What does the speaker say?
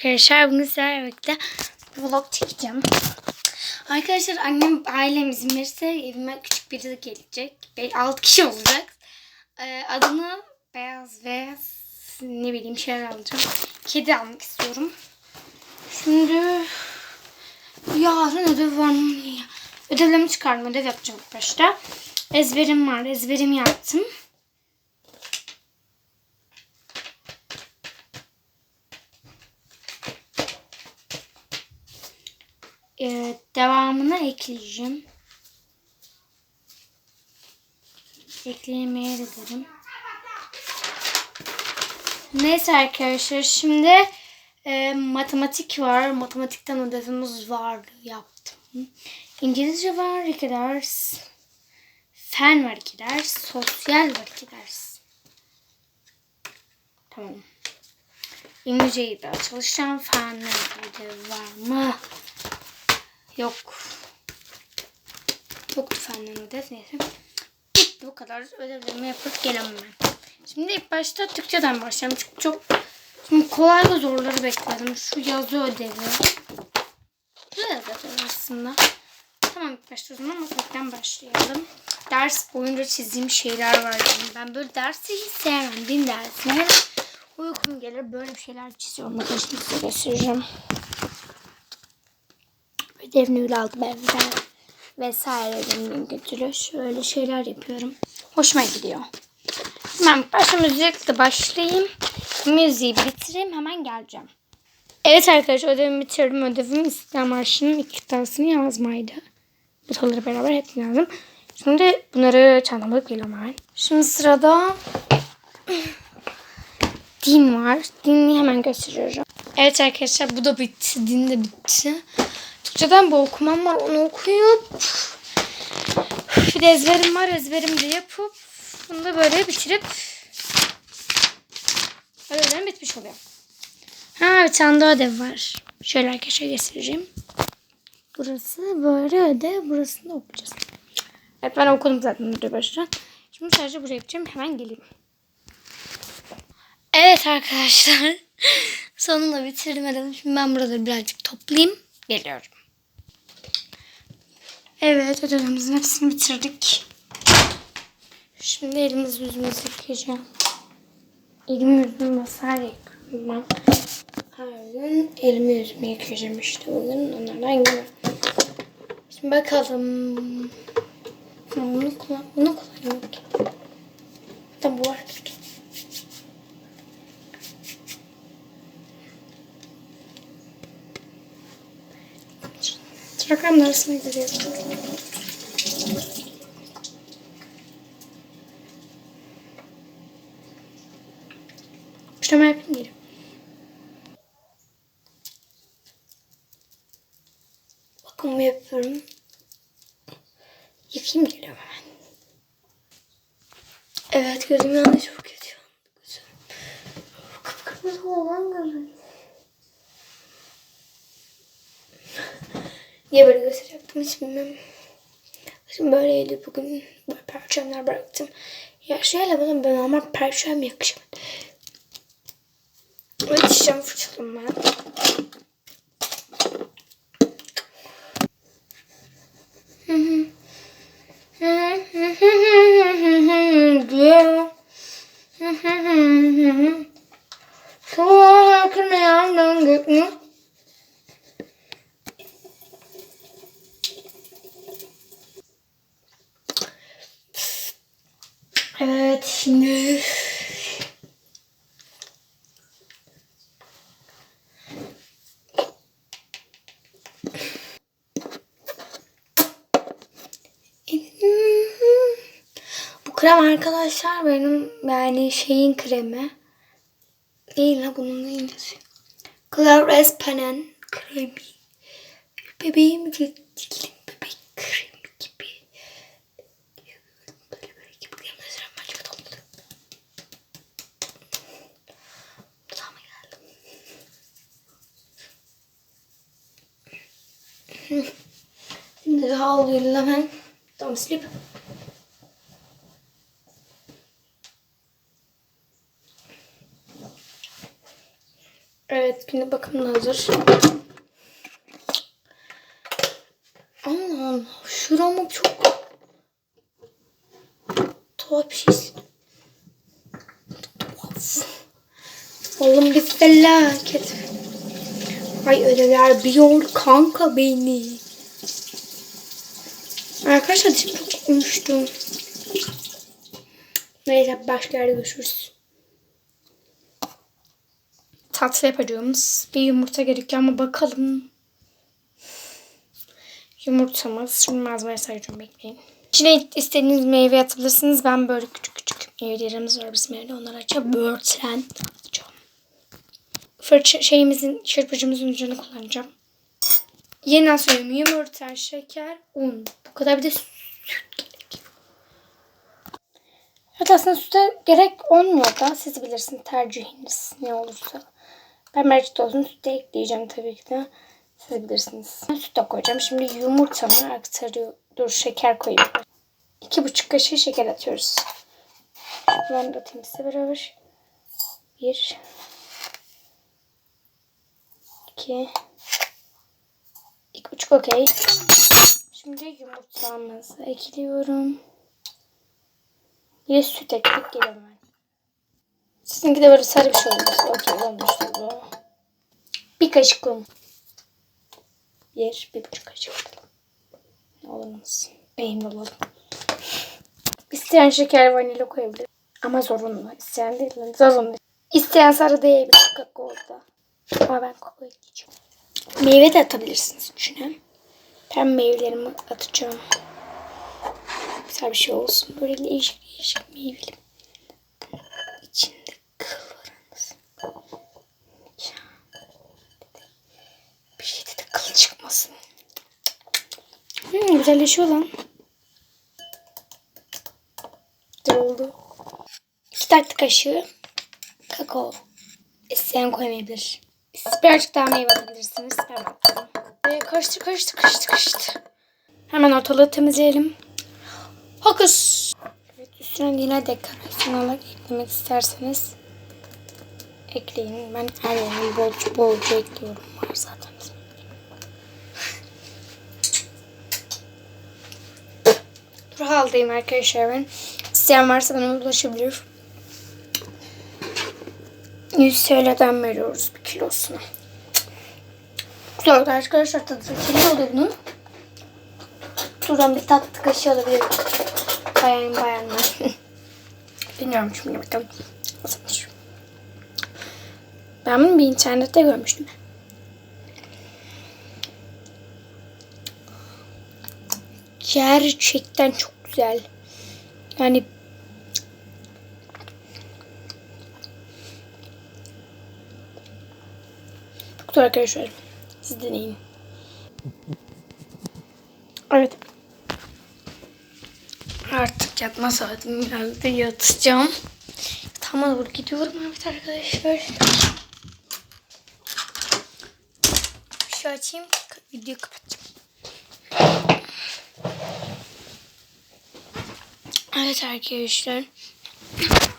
arkadaşlar. Bugün sizlerle birlikte bir vlog çekeceğim. Arkadaşlar annem ailem izin evime küçük biri de gelecek. 6 kişi olacak. Ee, adını beyaz ve ne bileyim şeyler alacağım. Kedi almak istiyorum. Şimdi yarın ödev var mı? Ödevlerimi çıkardım. Ödev yapacağım başta. Ezberim var. Ezberimi yaptım. Ee, devamını ekleyeceğim. Eklemeye de derim. Neyse arkadaşlar şimdi e, matematik var. Matematikten ödevimiz vardı yaptım. İngilizce var iki ders. Fen var iki ders. Sosyal var iki ders. Tamam. İngilizceyi daha çalışacağım. Fenle ödev var mı? Yok. Yoktu fenden ödev neyse. Bitti bu kadar ödevlerimi yapıp gelemem ben. Şimdi ilk başta Türkçeden başlayalım. Çünkü çok şimdi kolay ve zorları bekledim. Şu yazı ödevi. Şu yazı ödevi aslında. Tamam ilk başta o zaman matematikten başlayalım. Ders boyunca çizdiğim şeyler var benim. Ben böyle dersi hiç sevmem. Din dersine uykum gelir. Böyle şeyler çiziyorum. Bakın şimdi size göstereceğim. Ödevini aldı benden vesaire ödevini götürüyor. Şöyle şeyler yapıyorum. Hoşuma gidiyor. Ben başta müzikle başlayayım. Müziği bitireyim hemen geleceğim. Evet arkadaşlar ödevimi bitirdim. Ödevim İstiklal Marşı'nın ilk kıtasını yazmaydı. Butonları beraber hepsini yazdım. Şimdi bunları çantama geliyorum hemen. Şimdi sırada din var. Dini hemen gösteriyorum. Evet arkadaşlar bu da bitti. Din de bitti. Türkçeden bu okumam var. Onu okuyup bir de ezberim var. Ezberim de yapıp bunu da böyle bitirip ödevlerim bitmiş oluyor. Ha bir tane daha ödev var. Şöyle arkadaşlar göstereceğim. Burası böyle ödev. Burasını da okuyacağız. Evet ben okudum zaten ödev baştan. Şimdi sadece buraya yapacağım. Hemen geleyim. Evet arkadaşlar. Sonunda bitirdim. Şimdi ben buraları birazcık toplayayım. Geliyorum. Evet ödevimizin hepsini bitirdik. Şimdi elimizi yüzümüzü yıkayacağım. Elimi yüzümü vesaire yıkıyorum ben. Her gün elimi yüzümü yıkayacağım işte bugün onlardan gibi. Şimdi bakalım. Bunu kullan, bunu kullanıyorum ki. Hatta bu var ki. Rakam arasına gidiyoruz. Kuşlama yapayım gelin. Bakımı yapıyorum. Yıkayayım geliyorum hemen. Evet gözüm yandı çok kötü. Kıpkırmızı olan gözüm. Niye böyle gösterecektim hiç bilmem. Şimdi böyleydi bugün. Böyle perçemler bıraktım. Ya şeyle bana ben normal perçem yakışmadı. Ve dişlerimi fırçaladım ben. Evet şimdi bu krem arkadaşlar benim yani şeyin kremi değil la bunun neydi? Claire Espanen kremi. Bebeğim cildim bebek kremi gibi. Böyle böyle gibi kremler başka topladı. Tamam geldim. Şimdi oluyor hemen. Tamam sleep. Evet Günlük bakımın hazır. Allah. Şuramı çok tuhaf bir şey. Oğlum bir felaket. Ay ödevler biliyor kanka beni. Arkadaşlar dişim çok uyuştu. Neyse başka yerde görüşürüz. Tatlı yapacağımız bir yumurta gerekiyor ama bakalım. Yumurtamız. Şimdi malzemeleri sayacağım bekleyin. İçine istediğiniz meyve atabilirsiniz. Ben böyle küçük küçük meyvelerimiz var bizim evde. Onları açıp böğürtlen. Fırça şeyimizin, çırpıcımızın ucunu kullanacağım. Yeniden söyleyeyim. Yumurta, şeker, un. Bu kadar bir de süt gerekiyor. Evet aslında süte gerek olmuyor da siz bilirsiniz tercihiniz ne olursa. Ben mercek olsun süte ekleyeceğim tabii ki de. Siz bilirsiniz. Ben süt de koyacağım. Şimdi yumurtamı aktarıyor. Dur şeker koyayım. İki buçuk kaşığı şeker atıyoruz. Ben de atayım size beraber. Bir. İki, iki buçuk okey. Şimdi yumurtamızı ekliyorum. Bir süt ekleyip geliyorum ben. Sizinki de böyle sarı bir şey olması. Okey olmuştur bu. Bir kaşık un. Bir, bir buçuk kaşık. Ne olmaz. Beyin olalım. İsteyen şeker vanilya koyabilir. Ama zorunlu. İsteyen değil. Zorunlu. İsteyen sarı diyebilir kakaoda. Ama ben kakao ekleyeceğim. Meyve de atabilirsiniz içine. Ben meyvelerimi atacağım. Güzel bir şey olsun. Böyle değişik değişik meyveli. İçinde kıl var anasını. Bir şeyde de kıl çıkmasın. Hmm, güzelleşiyor lan. Güzel oldu. İki tatlı kaşığı kakao. İsteyen koymayabilir. Birazcık daha meyve atabilirsiniz. Ben attım. Ee, karıştır karıştır karıştır karıştır. Hemen ortalığı temizleyelim. Hokus. Evet, üstüne yine dekorasyon olarak eklemek isterseniz ekleyin. Ben her yerini bolca bolca ekliyorum. Var zaten. Dur haldayım arkadaşlar ben. İsteyen varsa bana ulaşabilir. 100 TL'den veriyoruz bir kilosunu. Güzel arkadaşlar tadı. Şimdi oluyor bunun. Duran bir tatlı kaşığı alabilirim. Bayan bayanlar. Bilmiyorum şimdi bakalım. Ben bunu bir internette görmüştüm. Gerçekten çok güzel. Yani güzel arkadaşlar. Siz deneyin. Evet. Artık yatma saatim geldi. Yatacağım. Yatağıma doğru gidiyorum evet arkadaşlar. Şu açayım. Video kapatacağım. Evet arkadaşlar.